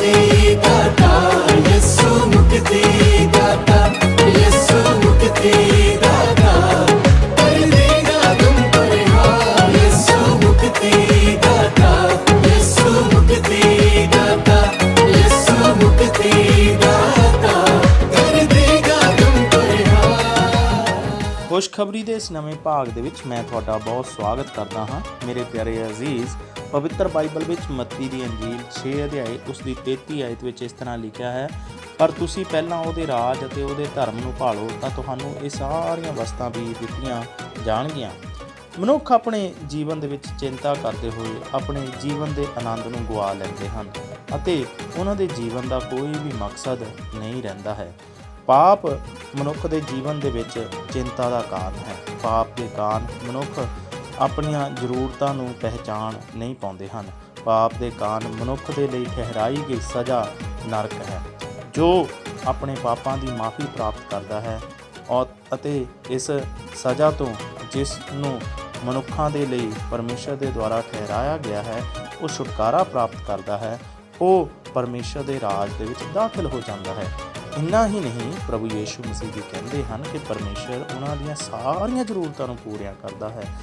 ratito. ਖੁਸ਼ਖਬਰੀ ਦੇ ਇਸ ਨਵੇਂ ਭਾਗ ਦੇ ਵਿੱਚ ਮੈਂ ਤੁਹਾਡਾ ਬਹੁਤ ਸਵਾਗਤ ਕਰਦਾ ਹਾਂ। ਮੇਰੇ ਪਿਆਰੇ ਅਜ਼ੀਜ਼, ਪਵਿੱਤਰ ਬਾਈਬਲ ਵਿੱਚ ਮੱਤੀ ਦੀ ਅੰਜੀਲ 6 ਅਧਿਆਏ ਉਸ ਦੀ 33 ਆਇਤ ਵਿੱਚ ਇਸ ਤਰ੍ਹਾਂ ਲਿਖਿਆ ਹੈ, ਪਰ ਤੁਸੀਂ ਪਹਿਲਾਂ ਉਹਦੇ ਰਾਜ ਅਤੇ ਉਹਦੇ ਧਰਮ ਨੂੰ ਭਾਲੋ ਤਾਂ ਤੁਹਾਨੂੰ ਇਹ ਸਾਰੀਆਂ ਵਸਤਾਂ ਵੀ ਦਿੱਤੀਆਂ ਜਾਣਗੀਆਂ। ਮਨੁੱਖ ਆਪਣੇ ਜੀਵਨ ਦੇ ਵਿੱਚ ਚਿੰਤਾ ਕਰਦੇ ਹੋਏ ਆਪਣੇ ਜੀਵਨ ਦੇ ਆਨੰਦ ਨੂੰ ਗਵਾ ਲੈਂਦੇ ਹਨ ਅਤੇ ਉਹਨਾਂ ਦੇ ਜੀਵਨ ਦਾ ਕੋਈ ਵੀ ਮਕਸਦ ਨਹੀਂ ਰਹਿੰਦਾ ਹੈ। ਪਾਪ ਮਨੁੱਖ ਦੇ ਜੀਵਨ ਦੇ ਵਿੱਚ ਚਿੰਤਾ ਦਾ ਕਾਰਨ ਹੈ। ਪਾਪ ਦੇ ਕਾਰਨ ਮਨੁੱਖ ਆਪਣੀਆਂ ਜ਼ਰੂਰਤਾਂ ਨੂੰ ਪਹਿਚਾਨ ਨਹੀਂ ਪਾਉਂਦੇ ਹਨ। ਪਾਪ ਦੇ ਕਾਰਨ ਮਨੁੱਖ ਦੇ ਲਈ ਠਹਿਰਾਈ ਗਈ ਸਜ਼ਾ ਨਰਕ ਹੈ। ਜੋ ਆਪਣੇ ਪਾਪਾਂ ਦੀ ਮਾਫੀ ਪ੍ਰਾਪਤ ਕਰਦਾ ਹੈ ਔਰ ਅਤੇ ਇਸ ਸਜ਼ਾ ਤੋਂ ਜਿਸ ਨੂੰ ਮਨੁੱਖਾਂ ਦੇ ਲਈ ਪਰਮੇਸ਼ਰ ਦੇ ਦੁਆਰਾ ਠਹਿਰਾਇਆ ਗਿਆ ਹੈ, ਉਹ ਛੁਟਕਾਰਾ ਪ੍ਰਾਪਤ ਕਰਦਾ ਹੈ। ਉਹ ਪਰਮੇਸ਼ਰ ਦੇ ਰਾਜ ਦੇ ਵਿੱਚ ਦਾਖਲ ਹੋ ਜਾਂਦਾ ਹੈ। ਇੰਨਾ ਹੀ ਨਹੀਂ ਪ੍ਰਭੂ ਯੀਸ਼ੂ ਮਸੀਹ ਜੀ ਕਹਿੰਦੇ ਹਨ ਕਿ ਪਰਮੇਸ਼ਰ ਉਹਨਾਂ ਦੀਆਂ ਸਾਰੀਆਂ ਜ਼ਰੂਰਤਾਂ ਨੂੰ ਪੂਰੀਆਂ ਕਰਦਾ ਹੈ।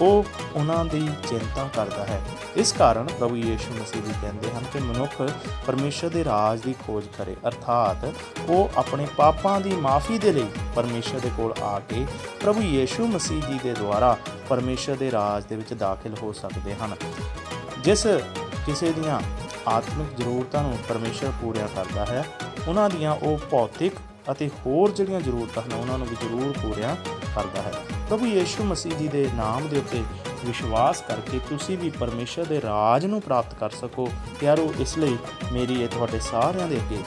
ਉਹ ਉਹਨਾਂ ਦੀ ਚਿੰਤਾ ਕਰਦਾ ਹੈ। ਇਸ ਕਾਰਨ ਪ੍ਰਭੂ ਯੀਸ਼ੂ ਮਸੀਹ ਜੀ ਕਹਿੰਦੇ ਹਨ ਕਿ ਮਨੁੱਖ ਪਰਮੇਸ਼ਰ ਦੇ ਰਾਜ ਦੀ ਖੋਜ ਕਰੇ। ਅਰਥਾਤ ਉਹ ਆਪਣੇ ਪਾਪਾਂ ਦੀ ਮਾਫੀ ਦੇ ਲਈ ਪਰਮੇਸ਼ਰ ਦੇ ਕੋਲ ਆ ਕੇ ਪ੍ਰਭੂ ਯੀਸ਼ੂ ਮਸੀਹ ਜੀ ਦੇ ਦੁਆਰਾ ਪਰਮੇਸ਼ਰ ਦੇ ਰਾਜ ਦੇ ਵਿੱਚ ਦਾਖਲ ਹੋ ਸਕਦੇ ਹਨ। ਜਿਸ ਕਿਸੇ ਦੀਆਂ ਆਤਮਿਕ ਜ਼ਰੂਰਤਾਂ ਨੂੰ ਪਰਮੇਸ਼ਰ ਪੂਰੀਆਂ ਕਰਦਾ ਹੈ। ਉਹਨਾਂ ਦੀਆਂ ਉਹ ਭੌਤਿਕ ਅਤੇ ਹੋਰ ਜਿਹੜੀਆਂ ਜ਼ਰੂਰਤਾਂ ਹਨ, ਉਹਨਾਂ ਨੂੰ ਵੀ ਜ਼ਰੂਰ ਪੂਰੀਆਂ ਕਰਦਾ ਹੈ। ਪ੍ਰਭੂ ਯੀਸ਼ੂ ਮਸੀਹ ਜੀ ਦੇ ਨਾਮ ਦੇ ਉੱਤੇ ਵਿਸ਼ਵਾਸ ਕਰਕੇ ਤੁਸੀਂ ਵੀ ਪਰਮੇਸ਼ਰ ਦੇ ਰਾਜ ਨੂੰ ਪ੍ਰਾਪਤ ਕਰ ਸਕੋ। ਪਿਆਰੋ, ਇਸ ਲਈ ਮੇਰੀ ਇਹ ਤੁਹਾਡੇ ਸਾਰਿਆਂ ਦੇ ਅੱਗੇ,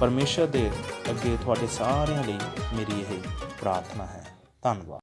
ਪਰਮੇਸ਼ਰ ਦੇ ਅੱਗੇ ਤੁਹਾਡੇ ਸਾਰਿਆਂ ਲਈ ਮੇਰੀ ਇਹ ਪ੍ਰਾਰਥਨਾ ਹੈ। ਧੰਨਵਾਦ।